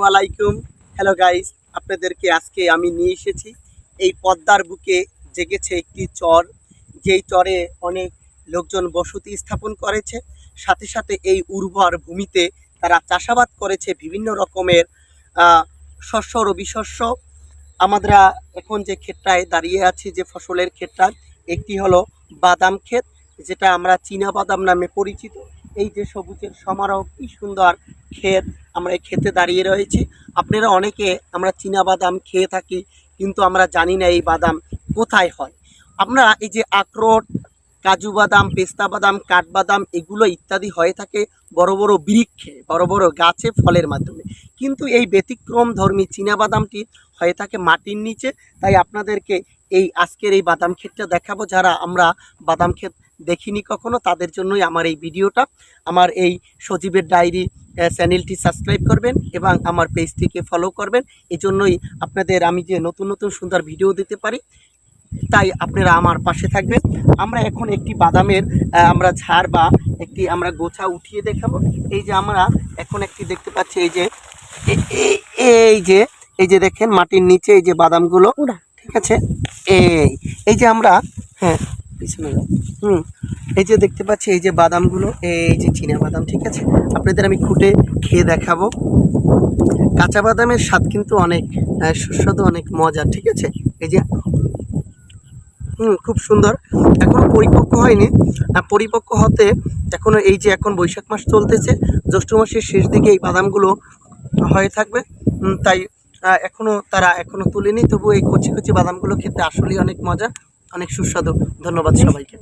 ওয়ালাইকুম hello guys আপনাদেরকে আজকে আমি নিয়ে এসেছি। এই পদ্মার বুকে জেগেছে একটি চর। যেই চরে অনেক লোকজন বসতি স্থাপন করেছে। সাথে সাথে এই উর্বর ভূমিতে তারা চাষাবাদ করেছে বিভিন্ন রকমের শস্য রবি শস্য আমরা এখন যে ক্ষেতটায় দাঁড়িয়ে আছি, যে ফসলের ক্ষেতটা, একটি হলো বাদাম ক্ষেত। যেটা আমরা চীনা বাদাম নামে পরিচিত। এই যে সবুজের সমারোহ, কি সুন্দর ক্ষেত আমরা এই ক্ষেতে দাঁড়িয়ে রয়েছি। আপনারা অনেকে আমরা চীনা বাদাম খেয়ে থাকি, কিন্তু আমরা জানি না এই বাদাম কোথায় হয়। আমরা এই যে আখরোট, কাজু বাদাম, পেস্তা বাদাম কাঠবাদাম এগুলো ইত্যাদি হয়ে থাকে বড় বড় বৃক্ষে, বড় বড় গাছে ফলের মাধ্যমে। কিন্তু এই ব্যতিক্রম ধর্মী চীনা বাদামটি হয়ে থাকে মাটির নিচে। তাই আপনাদেরকে এই আজকের এই বাদাম ক্ষেতটা দেখাবো। যারা আমরা বাদাম ক্ষেত দেখিনি কখনো, তাদের জন্যই আমার এই ভিডিওটা। আমার এই সজীবের ডায়েরি চ্যানেলটি সাবস্ক্রাইব করবেন এবং আমার পেজটিকে ফলো করবেন। এই জন্যই আপনাদের আমি যে নতুন নতুন সুন্দর ভিডিও দিতে পারি, তাই আপনারা আমার পাশে থাকবেন। আমরা এখন একটি বাদামের আমরা ঝাড় বা একটি আমরা গোছা উঠিয়ে দেখাবো। এই যে আমরা এখন একটি দেখতে পাচ্ছি, এই যে এই যে এই যে দেখেন মাটির নিচে এই যে বাদামগুলো ঠিক আছে? এই এই যে আমরা হ্যাঁ পিছনে হুম এই যে দেখতে পাচ্ছি এই যে বাদামগুলো এই যে চীনা বাদাম ঠিক আছে? আপনাদের আমি খুঁটে খেয়ে দেখাবো। কাঁচা বাদামের স্বাদ কিন্তু অনেক সুস্বাদু অনেক মজা ঠিক আছে? এই যে হুম খুব সুন্দর। এখনও পরিপক্ক হয়নি। পরিপক্ক হতে এখনও এই যে এখন বৈশাখ মাস চলতেছে জ্যৈষ্ঠ মাসের শেষ দিকে এই বাদামগুলো হয়ে থাকবে। তাই এখনও তারা এখনও তুলেনি। তবু এই কচি কচি বাদামগুলো খেতে আসলেই অনেক মজা, অনেক সুস্বাদু। ধন্যবাদ সবাইকে।